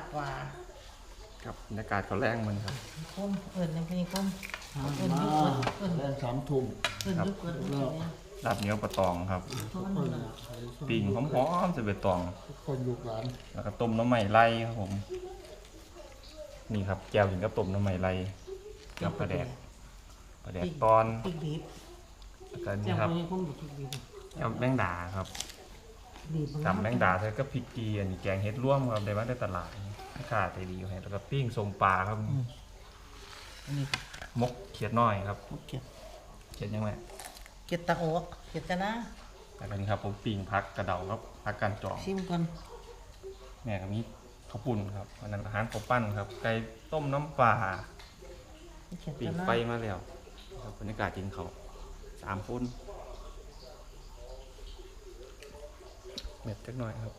บปลาครับบรรยากาศเขาแรงมันครับ คมเอิญยังเป็นคมมาเอิญยุกเอิญเล่นสามทุ่มเอิญยุกเอิญยุกเนี่ยลาบเหนียวปลาตองครับท้อนคนเลยปิ้งหอมๆใส่ใบตอง ทุกคนลูกหลานแล้วก็ต้มน้ำใหม่ไล่ครับผม นี่ครับแก้วถึงกับต้มน้ำใหม่ไล่กับปลาแดกปลาแดกตอนพริกดิบแล้วก็แจ่นี่วครับนี้คมอยู่พริกดิบแก้วแมงดาครับ ดิบตำแมงดาใส่ก็พริกกีอันนี้แกงเฮ็ดร่วมครับได้มาได้ตลาดราคาใจดีอยู่ให้แล้วก็ปิ้งสมปลาครับอันนี้มกเขียดน้อยครับเก็บเขียดยังไงเก็บตะโอกเก็บตะนะแล้วก็นี่ครับผมปิ้งพักกระเดาครับพักการจองชิมก่อนแม่ก็มีข้าวปุ่นครับอันนั้นอาหารข้าวปั้นครับไก่ต้มน้ำปลาเก็บปิ้งตะนะไฟมาแล้วครับบรรยากาศจริงเขาวสามคน เม็ดจักหน่อยครับ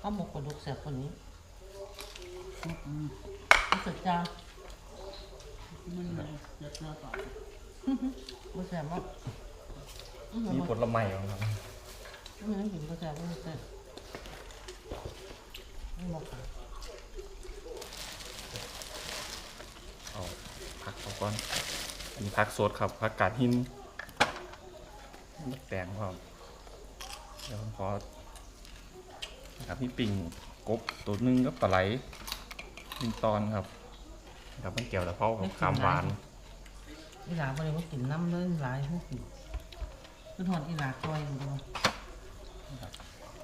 ข้าวหมกกระดูกแสบคนนี้รู้สึกจางมันเลยจะเจอต่อรู้แสบมั้งมีผลไม้ครับไม่ได้กินรู้แสบรู้แสบไม่หมกค่ะ เอาผั กเขาก่อนอันนี้ผักสดครับผักกาดหินมะแตงครับเดี๋ยวผมขอนะครับพี่ปิ่งกบตัวหนึงก็ปลาไหลหนึ่งตอนครับครับมันเกี่ยวแล้วเพรากับคามหวานอีหลาบ่ได้มากินน้ำเลยหลายพวกกินคือทอดอีหลาคอยอยู่ตรง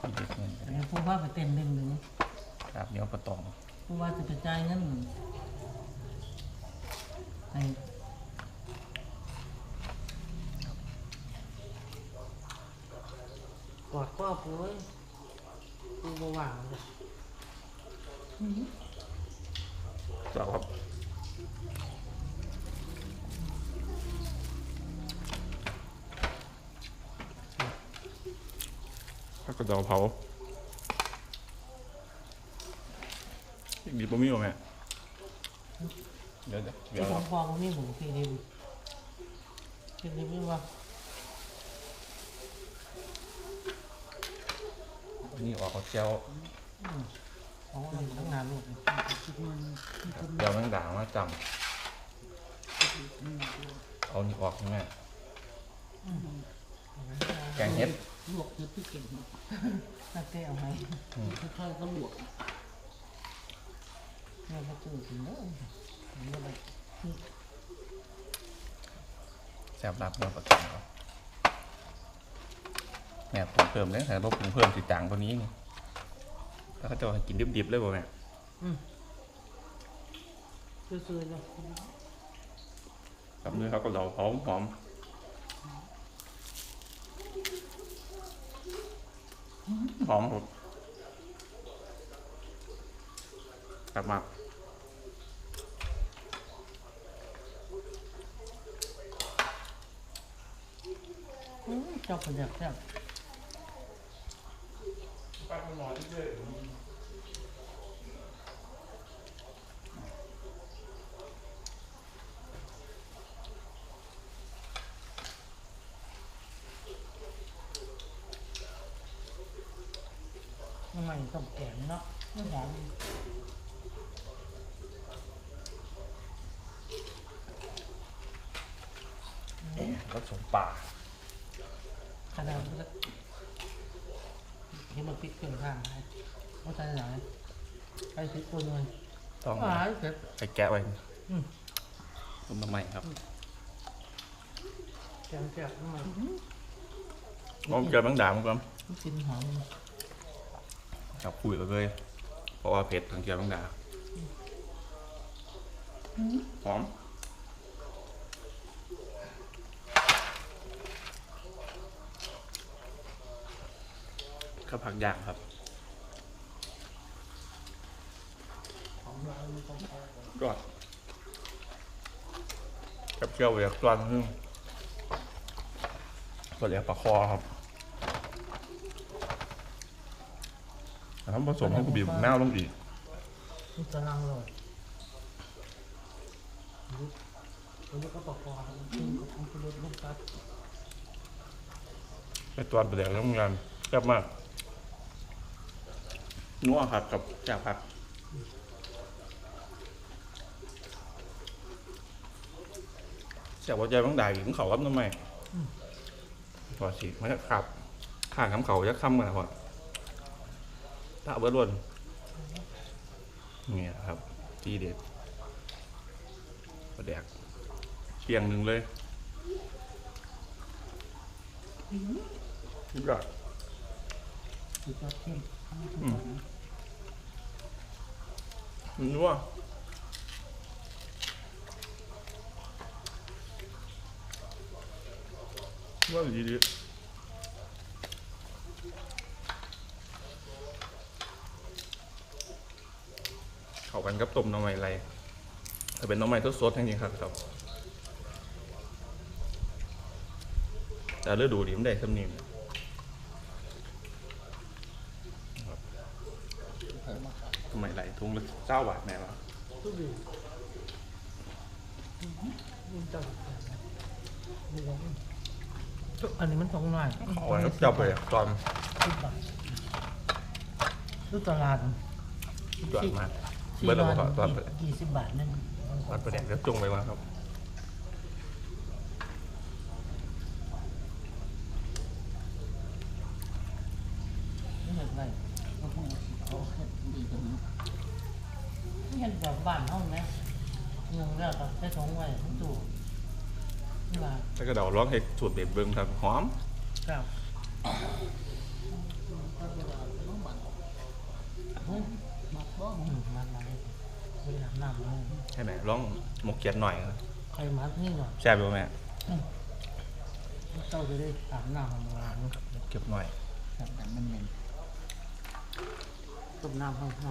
อีกนิดนึงอันนี้ผู้ว่าไปเต็มหนึ่งหนึ่งครับเดี๋ยวปลาตองผู้ว่าจะไปจ่ายเงินไอ้ กอดข้อปุ้ยปูบว่างเลยจ้าครับผักกระเดาเผาอีกดีบะมี่หรอแม่ เดี๋ยวเดี๋ยวเดี๋ที่ยวผมฟองนี่ผมทีเดียวทีเดียวไม่ว่าอันนี่ออกเอาเจลของมันทั้งงานลูกเจลแมงดามาจำเอานี่ออกใช่ไหมแกงเห็ดลวกเยอะที่เก่งน่าเต้เอาไหมค่อยๆก็ลวกแม่ก็ตื่นถึงแล้วผมก็เลย แซ่บรับเนื้อปลาตองครับแม่ผมเพิ่มเลยแต่ลบผมเพิ่มติดต่างตัวนี้นี่แล้วเขาจะให้กินดิบๆเลยบ่แม่ซื่อๆเลยกับเนื้อเขาก็เราหอมหอมหอมครับแบบมาก อืม เจ้าประเดี๋ยวแซ่บ ทำไมต้องแกงเนาะไม่หอม ก็สมป่า ขนาดนี้ เห็นมันพริกเครื่องข้างไหมเขาใส่ไหนใส่พริกตัวหนึงต้องหวานเผ็ดไปแกะไว้อืมต้มน้ำใหม่ครับแกงแซ่บทำไมลองเกิดบางด่างก่อนมันกินหอมครับคุยกันเลยเพราะว่าเผ็ดทางเกิดบางด่างหอม ข้าวผักย่างครับก็กับเกี๊ยวเรียกตัวนึงก็เรียกปลาคอครับแต่ถ้าผสมให้กูบีบแมวลงอีกนี่กำลังเลยแล้วก็ปอกคอกินกับผงชูรสลูกตัดในตอนประเดี๋ยวทำงานแซ่บมาก นัวครับกับแจ่วผักแจ่วว่าใจบางใดถึงเขารับน้ำใหม่พอสิมันจะขับข้างคำเขาจะค้ำกันพอตาเบิดล้วนนี่ครับ ทีเด็ดประแดกเชียงหนึ่งเลยนี่ก็คือจะเข้มอืมมั นนัวว่าดีดีเข้ากันกับต้มน้ำใหม่ไรถ้าเป็นน้ำใหม่สดๆจริงๆครับครับแต่เลือดูดีมันได้สำนียง ใส่มาขาด ทำ ไมไรทุ่งละเจ้าบาทแม่วะทุกดีมันจังอันนี้มันสองหน่อยขอาไว้เจ้าไปอะตอนสิบบาดตลาดมาเบิร์ดเราร้อยบอกตอนยี่สิบบาทนั่นตอนประเด็นแล้วจงไปมาครับ ไม่เห็นไร ก็คงเอาแค่ดีตรงนี้ ไม่ เห็นแบบบ้านห้องนะเมืองแล้วก็ใช้ถุงไว้ทั้งตู้นี่ว่าแล้วก็เดาร้องให้สูตรเด็ดเบิ้งครับหอม ครับก็เวลาต้องบันเฮ้ยมาบ้องอืมมันอะไรบริหารน้ำเลยใช่ไหมร้องหมกเกียดหน่อยครับใครมัดนี่หน่อยแซ่บอยู่แม่เจ้าจะได้อาบน้ำมาล้างเก็บหน่อยแบบนั้นมันเหม็นต้มน้ำห้องห้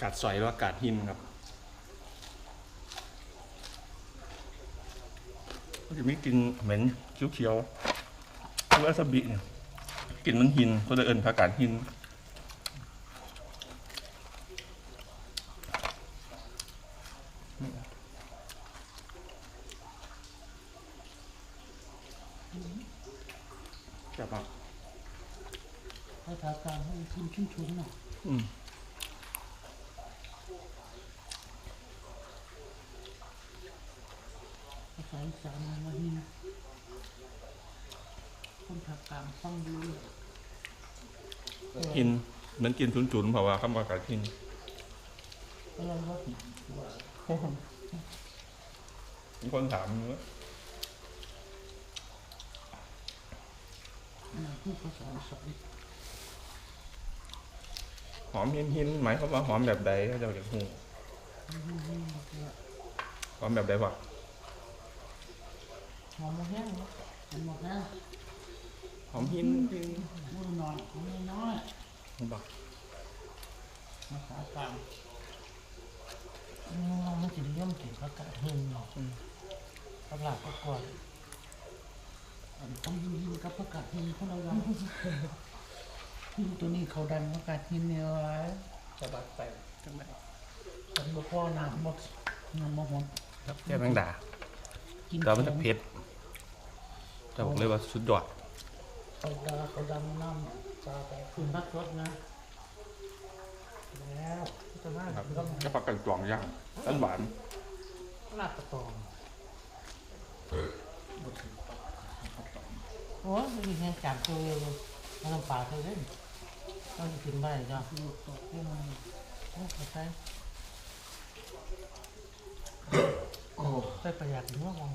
กาดสอยหรือว่ากาดหินครับมันจะมีกลิ่นเหม็นเขียวๆคือวาซาบิเนี่ยกลิ่นมันหินก็เลยเอินผักกาดหิน จับอะ ให้ทาการให้ขึ้นชุ่มชุ่มหน่อย อืม ภาษาอีสานมันว่าหินคนภาคกลางฟังดูหินเหมือนกินจุนๆเพราะว่าคำว่ากาดหินอะไรวะมีคนถามว่านี่คือภาษาอีสานหอมหินหินหมายความว่าหอมแบบใดเขาจะเรียกหูหอมแบบใดวะ หอมแห้งนะหอมแห้งหอมหินหินมือหน่อยมือน้อยบอกภาษากลางมันจะเลี่ยมกินภาษาหินเนาะตลาดก็ก่อนต้องยิงกับประกาศหินเขาเราว่าหินตัวนี้เขาดันประกาศหินเนี่ยไว้สะบัดไปจังไหนฉันบอกว่าน้ำหมดน้ำมะฮอนแค่แมงดา กินแต่ว่ามันจะเผ็ดแต่บอกเลยว่าสุดยอดเขาดาเขาดำน้ำตาไปคืนพักรถนะ แล้วจะมาครับก็จะปักกันกล่องย่างต้นหวานเลาบกระตองโอ้ยไม่มีแค่จานตัวเดียวเลยเอาน้ำปลาใส่เล่นเราจะกินได้จ้ะลูกตกขึ้นมาโอ้ใส่ โอ้ใส่ประหยัดเนื้อมอง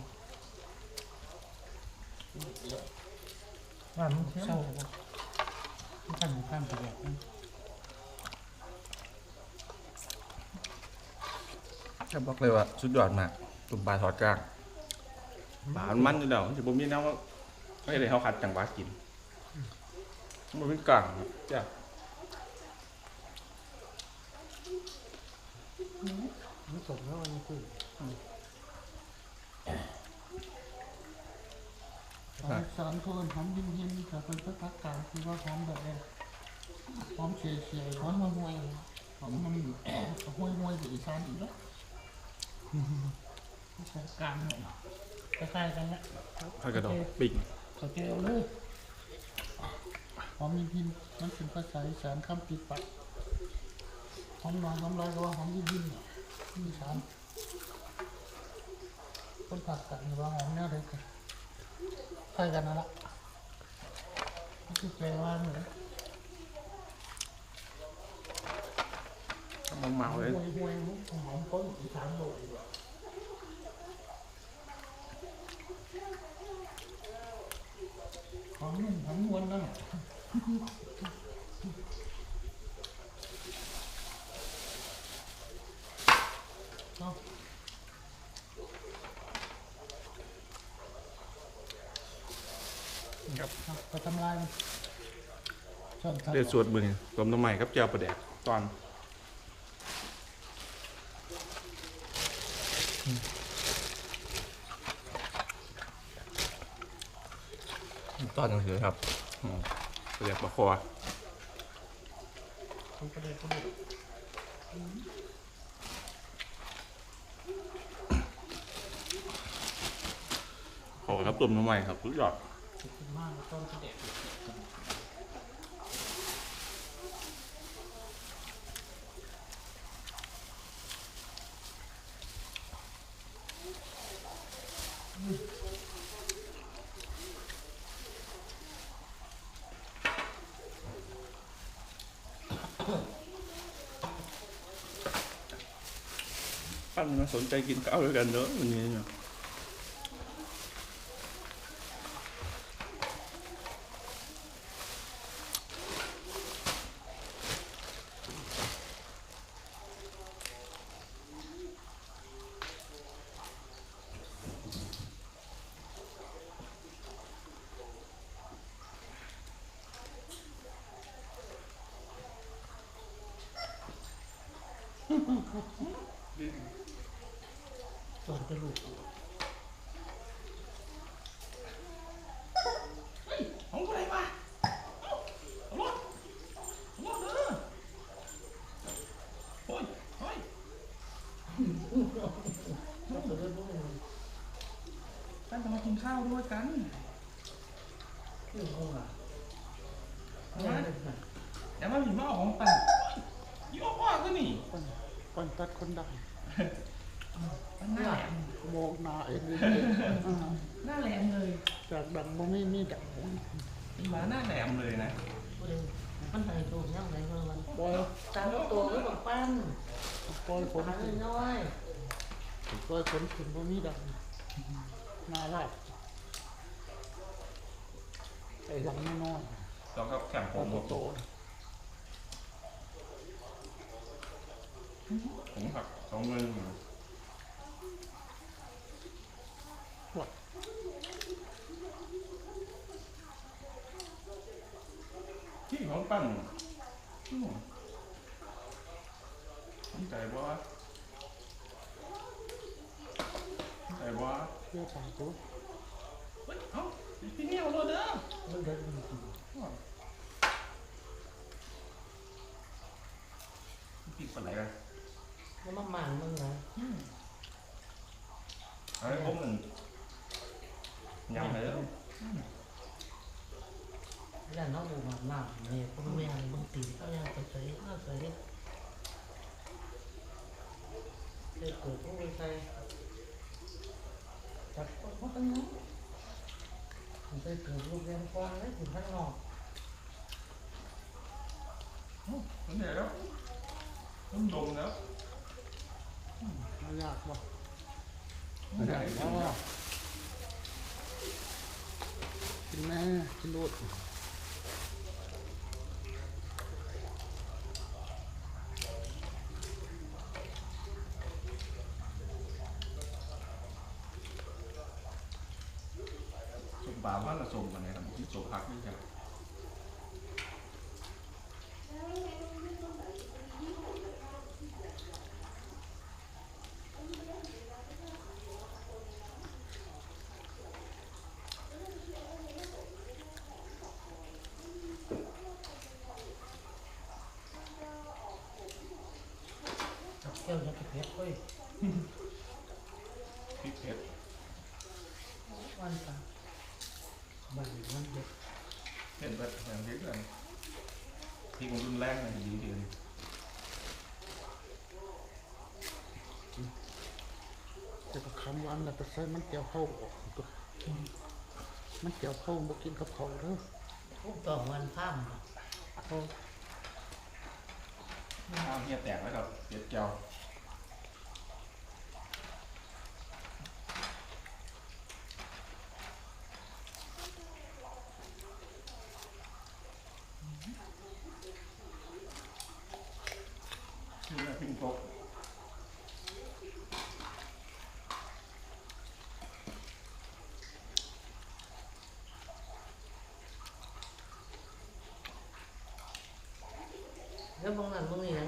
ว่ามันเศร้าบ่มันกันมันกันประหยัดนะจะบอกเลยว่าสุดยอดมากตุ่มปลาทอดกลางปลามันมันอยู่แล้วจะบ่มีแนวว่าไม่ได้เขาขัดจังหวะกินมันเป็นกลางจ้ะมันสมแล้วมันคือ สารเพิ่นหอมยิ้มยิ้มแต่เป็นพระพักกลางคือว่าหอมแบบนี้หอมเฉยเฉยร้อนมันห่วยหอมมันห้วยห้วยอีสานอีกแล้วใช้กลางหน่อยคล้ายๆกันนะผักกระดองปิ่งเขาเจอเลยหอมยิ้มยิ้มมันเป็นภาษาอีสานคำติดปากหอมน้อยหอมลอยก็ว่าหอมยิ้มยิ้มเนี่ยอีสาน คนผักกันหรือว่าหอมแนวเดียวกันคล้ายกันนั่นละมันคือแปลว่าเหมือนมันเมาเลยห้วยห้วยหอมคนอีสานโดยหอมนุ่มหอมนวลนั่น เนาะ ครับ เอาไปทำลายมันชอบทำ เดือดสวดบึงต้มน้ำใหม่กับเจียวปลาแดกตอนตอนยังเสือครับอืมปลาแดกปลาคอคนประเดี๋ยวคนเดี๋ยวขอครับต้มน้ำใหม่ครับสุดยอดขอบคุณมากต้นประเดี๋ย วปั้นมาสนใจกินข้าวด้วยกันเนอะวันนี้เนี่ย สอนกระดูก ของอะไรวะเอารถเอารถเด้อโอ้ยโอ้ย มันจะเลือดพวกมัน ตั้งจะมากินข้าวด้วยกัน คือคงอะ เอา ไม่ มา ได้ค่ะ อย่ามาหิมะเอาของปั่นยี่ห้อพ่อก็นี่ ปันตัดคนดัง มันหน้าแหลม โมกหนาเองเลยอ่า หน้าแหลมเลย จากดังบ่มีมีดัง มีหมาหน้าแหลมเลยนะ ประเดี๋ยวมันใส่ตัวยังไงเมื่อวัน ปล่อย ตามตัวก็บอกปั้น ปล่อยฝน หา ขึ้น น้อย ปล่อยฝนขึ้นบ่มีดังห นาลาดไอ้ดังน้อยแล้วก็แข่งๆผพอมโตผมหักสองเงินอยู่ๆวัดที่ของปั่นอืมใจบ่วะใจบ่วะ เพื่อทางตัวเฮ้ยเอ้าพี่เนี่ยเอารถเด้อมันเดินมันกินปิดป ผมไปเกิดลูกเรียนกว้างเลยถึงข้างนอก มันเหนื่อยแล้วมันดมแล้ว ไม่ยากบ่ มันเหนื่อย อ๋อกินแม่กินโลด สมบาว่าละสมมันเนี่ยที่สมพักนี่จ้ะ กับเที่ยว จะไปเพชรเฮ้ยพริกเผ็ดวันตาบันวันเด็กเผ็ดแบบอย่างพริกเลยพริกมันรุนแรงเลยดีเดียวแต่ก็คำวันแล้วก็ใส่มันเจียวเข้าออกตัวมันเจียวเข้าบ่กินกับเขาเด้อทุกต่อวันข้ามเขาข้าเฮียแตกแล้วกับเผ็ดเจียว นี่แหละพิ้งโต๊ะแล้วบางนั้นบางนี่นะ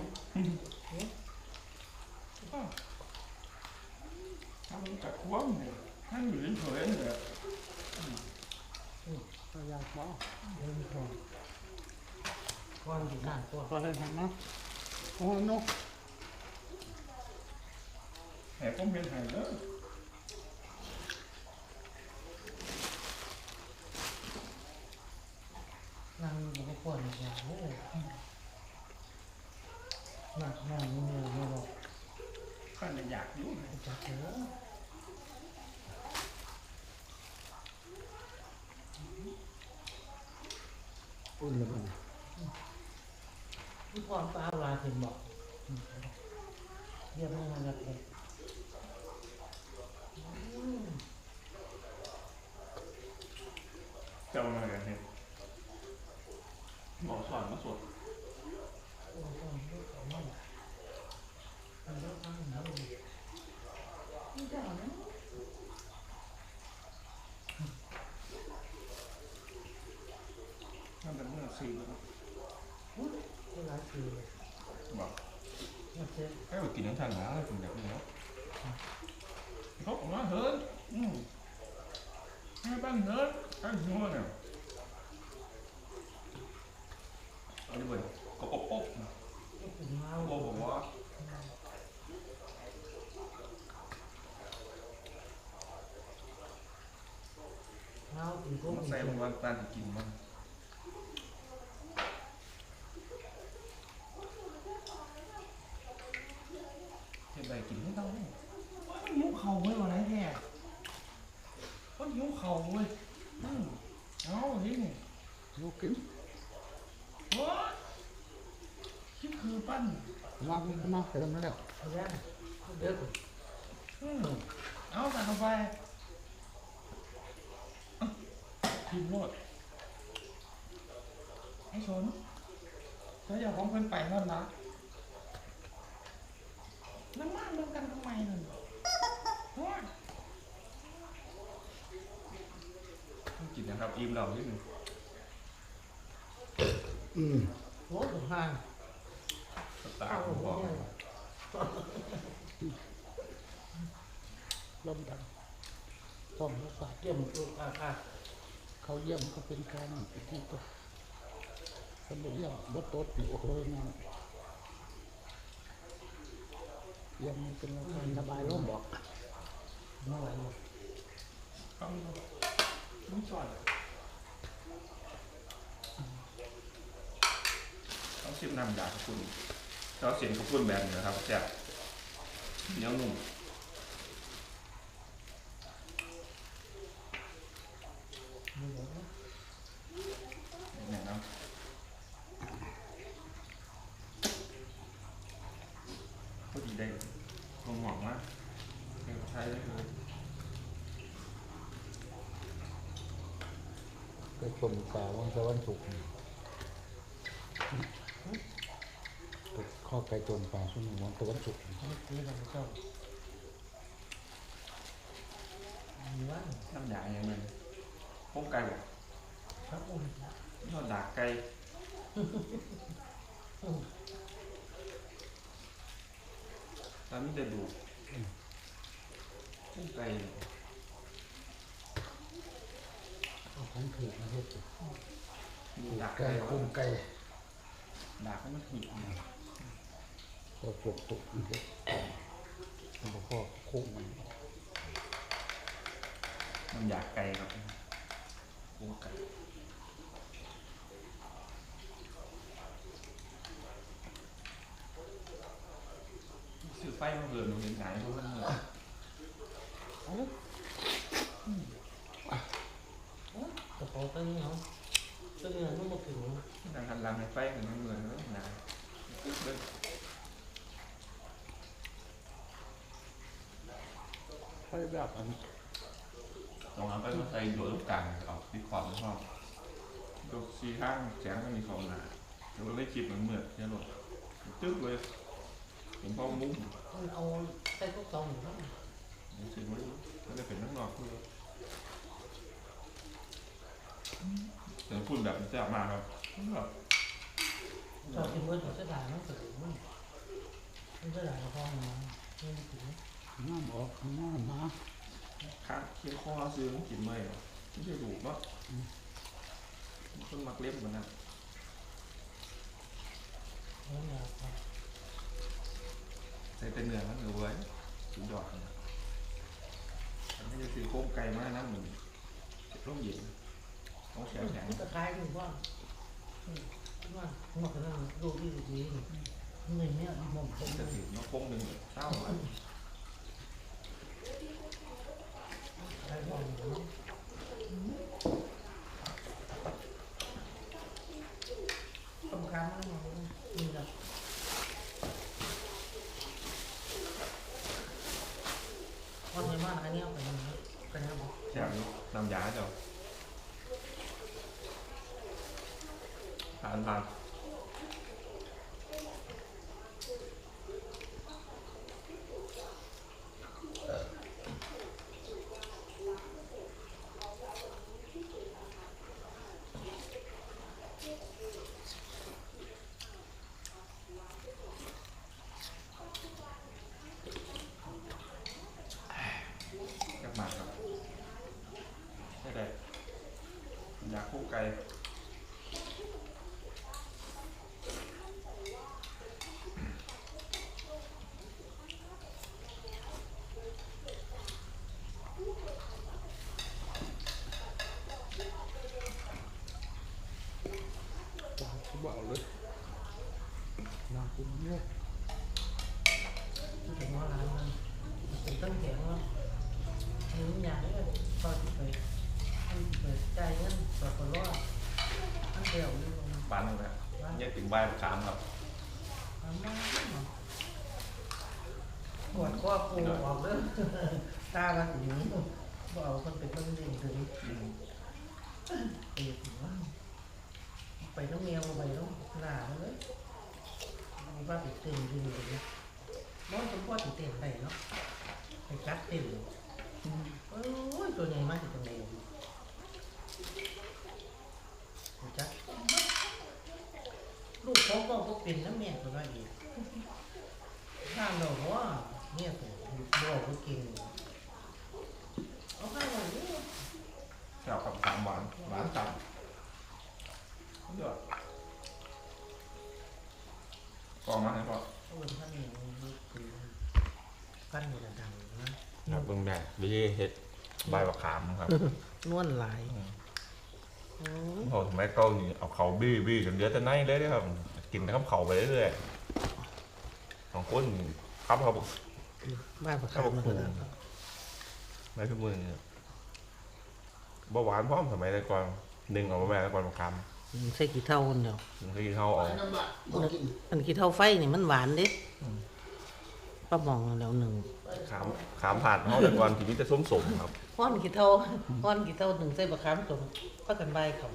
ทำจากควมเนี่ยท่านอยู่เฉยๆเนี่ยเขาอยากบ่เดินทองวันที่ห้าตัวพอได้ทำนะโอ้นก แห่ผม เป็นไห่เด้อนั่งอยู่กับคนเนี่ยโอ้หนักหน่เนื่อยไม่บอกข้าจะอยากอยู่นะจะเถอะอุ่นเลยมันพี่พรป้าลาถึงบอกเรียกให้มันละเอียด เจ้ามากันเห็นหมอสอนมาสวดโอ้โหลูกของมันมันเลิกทำแล้วนี่เจ้านะนั่นเป็นเมื่อสี่แล้วอุ๊ยเวลาคือบอกมันจะให้ไปกินน้ำทางหนาถึงแบบนี้แล้วเขาบอกว่าเฮิร์นอืมให้บ้านเฮิร์น ใส่หัวเนี่ยเอาดิเว้ง ก็ถึงเมา โอ้บอกว่า เมาอีกพวก มันใส่บางวันตาจะกินมันเห็นใบกินไม่ต้องมันหิวเข่าเว้ยวันไหนแท้มันหิวเข่าเว้ยอืมเอาทีนี่ ลูกกิน โอ้ยคิดคือปั้น วาง มันมาเติมแล้วเอาแล้วเด็กอืมเอาใส่เข้าไปกินหมดไอ้ชนแล้วอย่าของเพิ่อนไปนั่นนะน้ำมันเรื่องกันทำไมนั่นโอ้ยต้องกินนะครับอิ่มเรานิดหนึ่งอืมโอ้ถึงห้า ตาผมบอกลมดันต้องรักษาเกี่ยมลูกอากาศเขาเยี่ยมก็เป็นการที่ตัวคนเยี่ยมบ่ตดอยู่โอ้โหนั่นเยี่ยมมันเป็นการระบายลมบอกเมื่อไหร่ฟังดูไม่จอดเขาชิมน้ำยาคุณ เขาเสียงขอบคุณแบบนี้นะครับแซ่บเนียวนุ่มไม่บอกนะเนี่ยเนาะพอดีได้ลงหวังว่าเป็ใช้ได้เลยไปชมป่าวันสวรรค์สุ ขข้อไก่จนป่าสุนวันสวรรค์สุขไม่ซื้อเราไม่ชอบมีว่าน้ำยาอย่างเงี้ยพวกไก่บอกครับผมยอดดากไก่แล้วมีแต่ดูกพวกไก่เอาของถูกมาเฮ็ดมีดากไก่ไก่คุ้มไก่ดากมันหิ ก็สุกสุกมันเฮ็ดมันบ่พอคุ้มมันน้ำยากไกลครับคุกไกลสื่อไฟมาเกิดูเห็นไหนเพราะมันเหนื่อย กระเป๋าตั้งนี้เหรอตั้งนี้มันมาถึง นั่งหันหลังให้ไฟมันเหนื่อยแล้วหนาวเบิ่ง ไฟ แบบอันตรงนั้นไปก็ใส่โดดลูกกลางออกดีคอร์ดแล้วชอบยกซีข้างแสงก็มีเขาหนาเดี๋ยวเราได้คลิปเหมือนเหมือนเนี่ยหรอกตึ๊กเลยเห็นพ่อมุ้งมันเอาใส่พวกเตาหนึ่งนะรู้สึกว่ามันจะเป็นนักนอกคือแต่พูดแบบนี้จะออกมาครับแบบชอบกินเมื่อถอดเสื้อผ้ามันเสร็จมันมันเสื้อผ้าพอมาไม่ถึง น้ำออกน้ำมาข้างเคียงคอซื้อมันกินไม่หรอไม่ใช่ถูกเนาะคนมักเล็บมันนะแล้วเนี่ยใส่เป็นเนื้อมันเหลือไว้ถูดอกนะอันนี้จะซื้อโค้งไก่มานะเหมือนร่มเย็นต้องแช่แข็งมันก็คล้ายอยู่ว่าว่าหมดแล้วดูดีดีเงินเนี่ยหมดผมจะถือมาโค้งหนึ่งเต้าไว้คล้าย บ้างสำคัญนะนี่แหละวันนี้มาอันนี้ไปนะไปนะบอก แช่อยู่น้ำยาเจ้าทานทานกลับมาครับใช่เลยอยากคู่ไก่ จางเขาบอกเลยน้ำกินเนี่ยถึงว่าร้านมันเป็นต้นแข็งว่าหนึ่งอย่างนี้พอจะไป ไปจ่ายเงินต่อคนรอดอันเดียวนี่ลงปานนึงนะเนี่ยถึงใบประคามครับอันนั้นกดข้อปูออกเรื่องตาละสีนี้บอเป็นคนเด่นถึงเปียกว่าไปต้องเมียมาไปต้องหนาเลยมีว่าไปเต็มดีเลยน้องสมพ่อถึงเต็มไปเนาะไปจัดเต็มโอ้ยตัวใหญ่มากตัวใหญ่จัดลูกเขาก็ก็เป็นน้ำเมียตัวนั้นอีกข้างเราว่าเนี่ยตัวบอกก็ก่งเอาข้างเราเนี่ยแซ่บกับสามหวานหวานต่ำ เยอดกองมาให้พ่อเอาเป็นข้างนี้มันคือกั้นอยู่ดังๆนะครับเบิ่งได้วิธีเฮ็ดใบประคามครับนวลหลายโอ้ยโอ้ทำไมเก้านี่เอาเขาบี้บี้จนเยอะแต่ไหนเลยเด้อครับ กินข้าวเขาไปเรื่อยๆของคนครับครับบ้านประคามมาแล้วไม่ทุกมือเนี่ยบ่หวานพร้อมสมัยแต่ก่อนหนึ่งเอามาแม่แต่ก่อนมาค ใส่ขี้เท่าคนเดียวำถึงที่เขาเอาไอ้น้ำละบ่กินอันขี้เท่าไฟนี่มันหวานเด้ป้าหมองแล้วหนึ่งขามขามผ่านเขาแต่ก่อนที่นี่จะส้มสมครับห้อนขี้เท่าห้อนขี้เท่าหนึ่งใส่บะขามสมก็กันใบเขา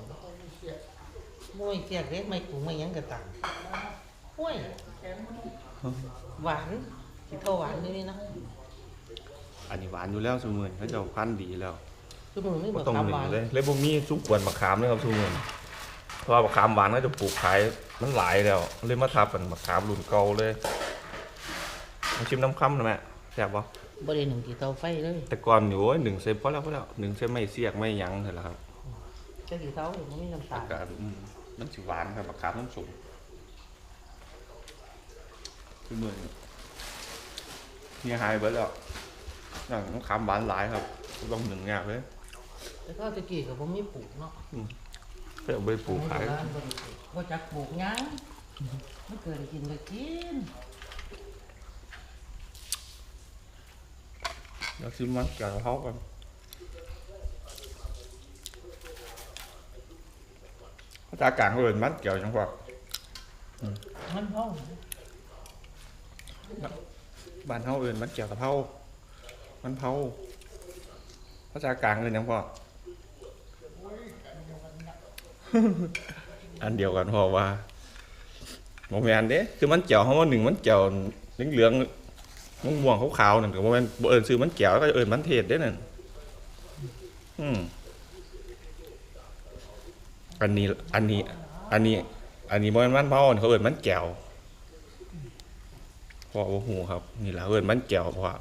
มวยเจียกเล็กไม่ปรุงไม่หยังกระตังห้วยหวานขี้เท่าหวานนี่นะอันนี้หวานอยู่แล้วสมุนเขาจะเอาพันธุ์ดีแล้วคือมือไม่ก็บะต้องขามหนึ่หงวานเลยเลยบ่มีสุกกวนมะขามนะครับสมุนเพ ราะว่ามะขามหวานเขาจะปลูกขายมันหลายแล้วเลยมาทับเป็นมะขามรุ่นเก่าเลยมาชิมน้ำค่ำนะแม่แซ่บปะบริหนึ่งขี้เท่าไฟเลยแต่ก่อนอยู่โอ้ยหนึ่งเซฟพอแล้วพอแล้วหนึ่งเซฟไม่เสียกไม่ยั้งเถอะละครับแต่ขี้เท่ามันไม่น้ำตาอาลกาศอืมมันสิหวานครับมะขามน้ำสูงคือเหมือนเนี่ยหายไปแล้วอย่างมะขามหวานหลายครับต้องหนึ่งงากเลยแต่ก็ตะกี้กับผมมีปลูกเนาะ เพื่อเอาไปปลูกขาย ว่าจักปลูกหยังไม่เกินกินเลยกินแล้วซิมมันกับเขากันภาษากลางเขาเรียนมันเกี่ยวจังหวะมันพ่อบ้านเขาเอินมันเกี่ยวกับเผามันเผาภาษากลางเอินจังพอ อันเดียวกันพอว่าโมแมนเด้คือมันเจียวเขาว่าหนึ่งมันเจียวเหลืองๆม่วงขาวๆนั่นก็โมแมนบเอิญซื้อมันเจียวแล้วก็เอิญมันเทศเด้นั่นอืมอันนี้ อันนี้ อันนี้ อันนี้โมแมนมันเผาเขาเอิญมันแก้วพอโอ้โหครับ นี่แหละเอิญมันแก้วเพราะว่า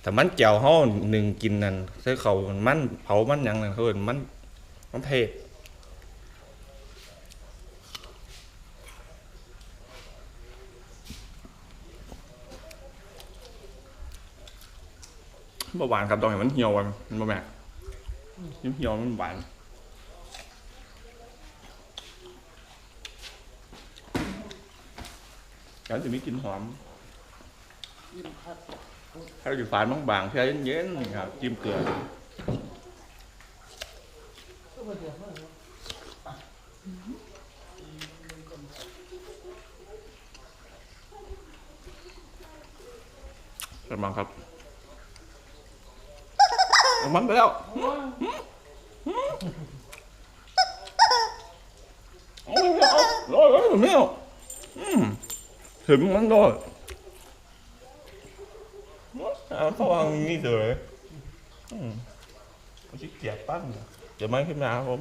แต่มันแก้วเขาหนึ่งกินนั่นใส่เขามันเผามันยังนั่นเขาเอิญมัน มันเทศบ่หวานครับตองให้มันเหี่ยวก่อนมันบ่แม่ยิ่งเหี่ยวมันหวานแล้วจะมีกลิ่นหอมถ้าอยู่ฝานบางๆแช่เย็นๆครับจิ้มเกลือ ก็บ่เดือดร้อน กระมังครับเอามันไปแล้วโอ้ยไม่เอาร้อยร้อยไม่เอาอืม ถึงมันก็เขาวางนี่เลยอืมเขาชิเกียจปั้นเดี๋ยวมันขึ้นมาผม